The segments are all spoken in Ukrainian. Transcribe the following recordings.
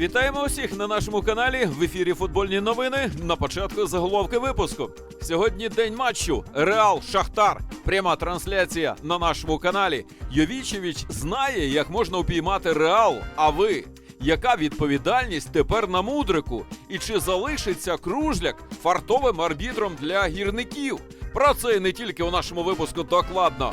Вітаємо усіх на нашому каналі в ефірі футбольні новини. На початку заголовки випуску. Сьогодні день матчу. Реал Шахтар. Пряма трансляція на нашому каналі. Йовічевич знає, як можна упіймати Реал. А ви? Яка відповідальність тепер на мудрику? І чи залишиться кружляк фартовим арбітром для гірників? Про це не тільки у нашому випуску докладно.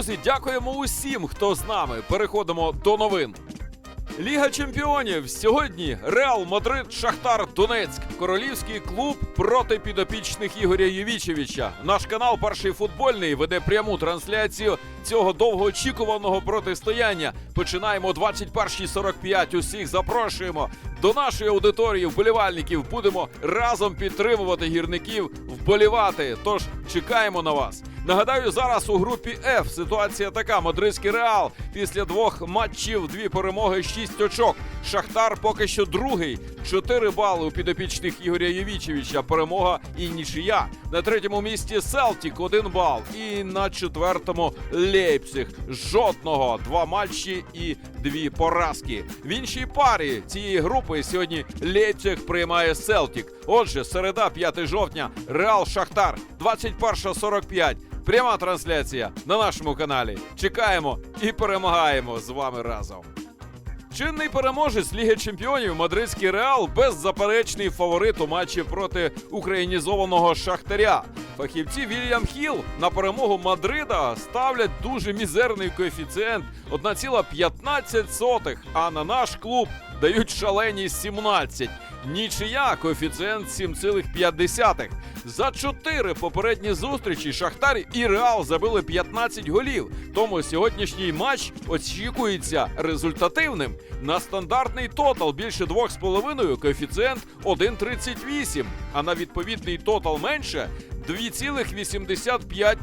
Друзі, дякуємо усім, хто з нами. Переходимо до новин. Ліга чемпіонів сьогодні Реал Мадрид, Шахтар, Донецьк, королівський клуб проти підопічних Ігоря Євічевича. Наш канал Перший футбольний веде пряму трансляцію цього довгоочікуваного протистояння. Починаємо о 21.45. Усіх запрошуємо до нашої аудиторії вболівальників. Будемо разом підтримувати гірників, вболівати. Тож чекаємо на вас. Нагадаю, зараз у групі F ситуація така: Мадридський Реал після двох матчів, дві перемоги, шість очок. Шахтар поки що другий, чотири бали у підопічних Ігоря Євічевича. Перемога і нічия. На третьому місці Селтік один бал. І на четвертому Лейпциг. Жодного два матчі і дві поразки. В іншій парі цієї групи сьогодні Лейпциг приймає Селтік. Отже, середа, 5 жовтня, Реал Шахтар, 21.45. Пряма трансляція на нашому каналі. Чекаємо і перемагаємо з вами разом. Чинний переможець Ліги Чемпіонів Мадридський Реал беззаперечний фаворит у матчі проти українізованого Шахтаря. Фахівці Вільям Хіл на перемогу Мадрида ставлять дуже мізерний коефіцієнт 1,15, а на наш клуб дають шалені 17. Нічия коефіцієнт 7,5. За чотири попередні зустрічі Шахтар і Реал забили 15 голів. Тому сьогоднішній матч очікується результативним. На стандартний тотал більше 2,5 коефіцієнт 1,38, а на відповідний тотал менше 2,85.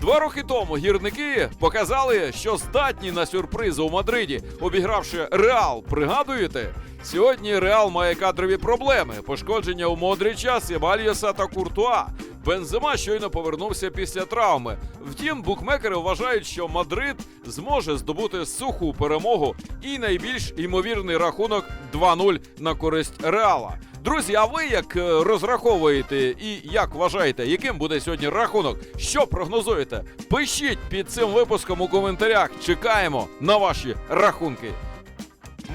Два роки тому гірники показали, що здатні на сюрпризи у Мадриді, обігравши Реал. Пригадуєте? Сьогодні Реал має кадрові проблеми: пошкодження у Модрича, Себальєса та Куртуа. Бензема щойно повернувся після травми. Втім, букмекери вважають, що Мадрид зможе здобути суху перемогу і найбільш ймовірний рахунок 2-0 на користь Реала. Друзі, а ви як е, розраховуєте і як вважаєте, яким буде сьогодні рахунок? Що прогнозуєте? Пишіть під цим випуском у коментарях. Чекаємо на ваші рахунки.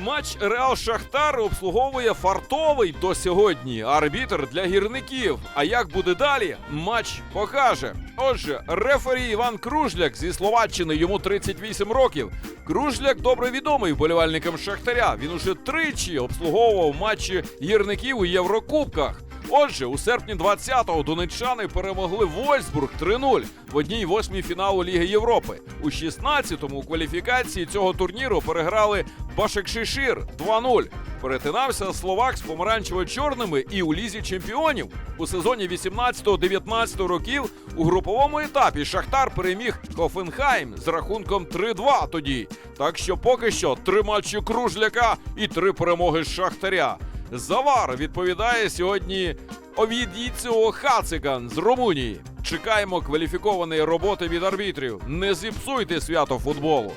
Матч Реал Шахтар обслуговує фартовий до сьогодні арбітр для гірників. А як буде далі? Матч покаже. Отже, рефері Іван Кружляк зі Словаччини йому 38 років. Кружляк добре відомий вболівальникам Шахтаря. Він уже тричі обслуговував матчі гірників у Єврокубках. Отже, у серпні 20-го донеччани перемогли Вольсбург 3-0 в одній восьмій фіналу Ліги Європи. У 16-му у кваліфікації цього турніру переграли Башекшишир 2-0. Перетинався Словак з помаранчево-чорними і у лізі чемпіонів. У сезоні 18-19 років у груповому етапі Шахтар переміг Хофенхайм з рахунком 3-2 тоді. Так що поки що три матчі кружляка і три перемоги з Шахтаря. Завар відповідає сьогодні Овідіціо Хациган з Румунії. Чекаємо кваліфікованої роботи від арбітрів. Не зіпсуйте свято футболу.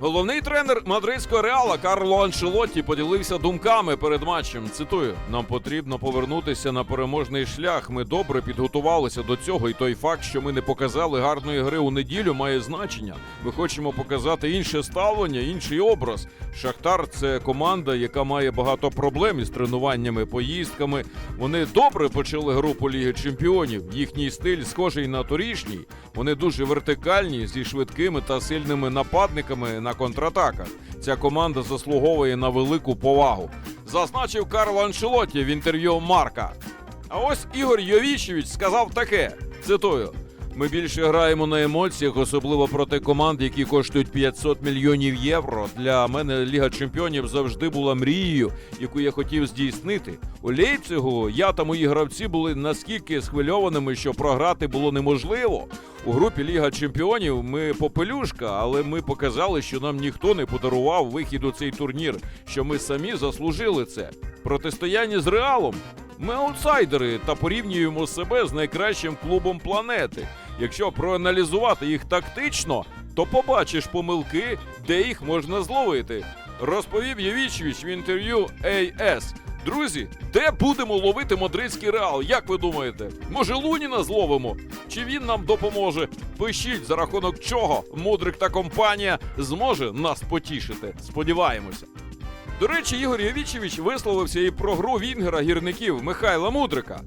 Головний тренер мадридського реала Карло Аншелотті поділився думками перед матчем. Цитую: нам потрібно повернутися на переможний шлях. Ми добре підготувалися до цього, і той факт, що ми не показали гарної гри у неділю, має значення. Ми хочемо показати інше ставлення, інший образ. Шахтар це команда, яка має багато проблем із тренуваннями, поїздками. Вони добре почали гру по Ліги Чемпіонів. Їхній стиль схожий на торішній. Вони дуже вертикальні зі швидкими та сильними нападниками на контратаках. Ця команда заслуговує на велику повагу. Зазначив Карло Аншелотті в інтерв'ю Марка. А ось Ігор Йовічевич сказав таке: цитую. Ми більше граємо на емоціях, особливо проти команд, які коштують 500 мільйонів євро. Для мене Ліга Чемпіонів завжди була мрією, яку я хотів здійснити. У Лейпцигу я та мої гравці були наскільки схвильованими, що програти було неможливо. У групі Ліга Чемпіонів ми попелюшка, але ми показали, що нам ніхто не подарував вихід у цей турнір, що ми самі заслужили це. Протистояння з Реалом. Ми аутсайдери та порівнюємо себе з найкращим клубом планети. Якщо проаналізувати їх тактично, то побачиш помилки, де їх можна зловити. Розповів Євічевич в інтерв'ю AS. Друзі, де будемо ловити мадридський реал? Як ви думаєте? Може Луніна зловимо? Чи він нам допоможе? Пишіть за рахунок чого Мудрик та компанія зможе нас потішити. Сподіваємося. До речі, Ігор Євічевич висловився і про гру Вінгера гірників Михайла Мудрика.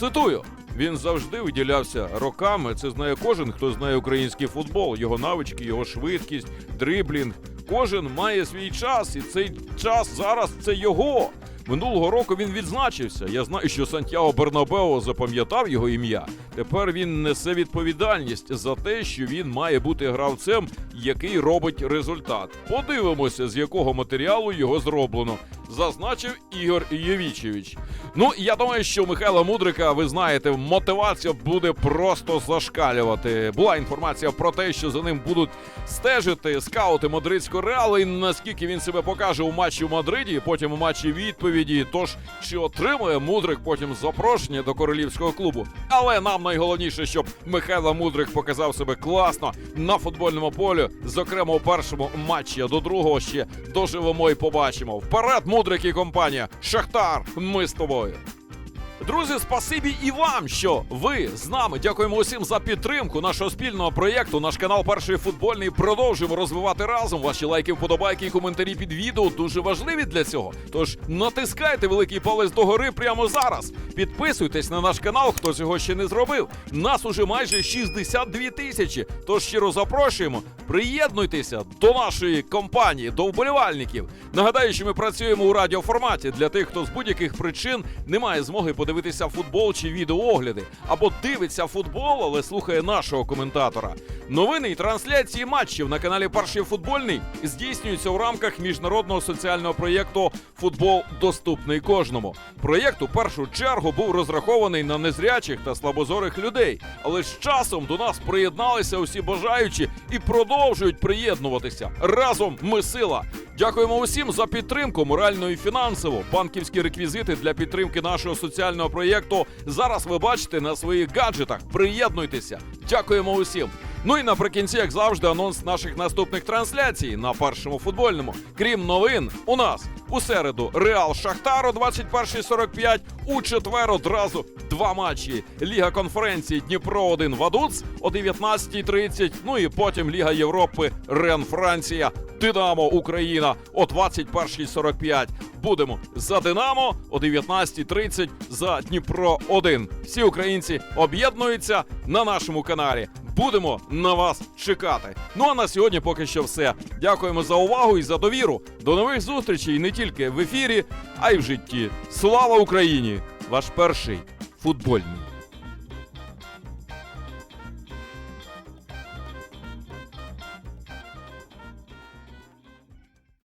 Цитую. Він завжди виділявся роками. Це знає кожен, хто знає український футбол, його навички, його швидкість, дриблінг. Кожен має свій час, і цей час зараз це його. Минулого року він відзначився. Я знаю, що Сантьяго Бернабео запам'ятав його ім'я. Тепер він несе відповідальність за те, що він має бути гравцем, який робить результат. Подивимося, з якого матеріалу його зроблено. Зазначив Ігор Євічевич. Ну, я думаю, що Михайла Мудрика, ви знаєте, мотивація буде просто зашкалювати. Була інформація про те, що за ним будуть стежити скаути мадридського реалу, і наскільки він себе покаже у матчі в Мадриді, потім у матчі відповіді. Тож чи отримує Мудрик потім запрошення до королівського клубу? Але нам найголовніше, щоб Михайло Мудрик показав себе класно на футбольному полі, зокрема у першому матчі. До другого ще доживемо і побачимо. Вперед, Мудрик і компанія! Шахтар! Ми з тобою! Друзі, спасибі і вам, що ви з нами. Дякуємо усім за підтримку нашого спільного проєкту. Наш канал Перший футбольний продовжуємо розвивати разом. Ваші лайки, вподобайки і коментарі під відео дуже важливі для цього. Тож натискайте великий палець догори прямо зараз. Підписуйтесь на наш канал, хто цього ще не зробив. Нас уже майже 62 тисячі. Тож щиро запрошуємо. Приєднуйтеся до нашої компанії, до вболівальників. Нагадаю, що ми працюємо у радіоформаті для тих, хто з будь-яких причин не має змоги подивитися футбол чи відеоогляди, або дивиться футбол, але слухає нашого коментатора. Новини і трансляції матчів на каналі Перший футбольний здійснюються в рамках міжнародного соціального проєкту Футбол доступний кожному. Проєкт у першу чергу був розрахований на незрячих та слабозорих людей, але з часом до нас приєдналися усі бажаючі і продовжують приєднуватися. Разом ми сила. Дякуємо усім за підтримку морально і фінансово. Банківські реквізити для підтримки нашого соціального проєкту зараз ви бачите на своїх гаджетах. Приєднуйтеся. Дякуємо усім. Ну і наприкінці, як завжди, анонс наших наступних трансляцій на першому футбольному. Крім новин, у нас у середу Реал Шахтар о 21.45, у четвер одразу два матчі. Ліга конференції Дніпро 1 Вадуц о 19.30. Ну і потім Ліга Європи Рен Франція. Динамо Україна о 21.45. Будемо за Динамо о 19.30 за Дніпро 1. Всі українці об'єднуються на нашому каналі. Будемо на вас чекати. Ну а на сьогодні поки що все. Дякуємо за увагу і за довіру. До нових зустрічей не тільки в ефірі, а й в житті. Слава Україні! Ваш перший футбольний.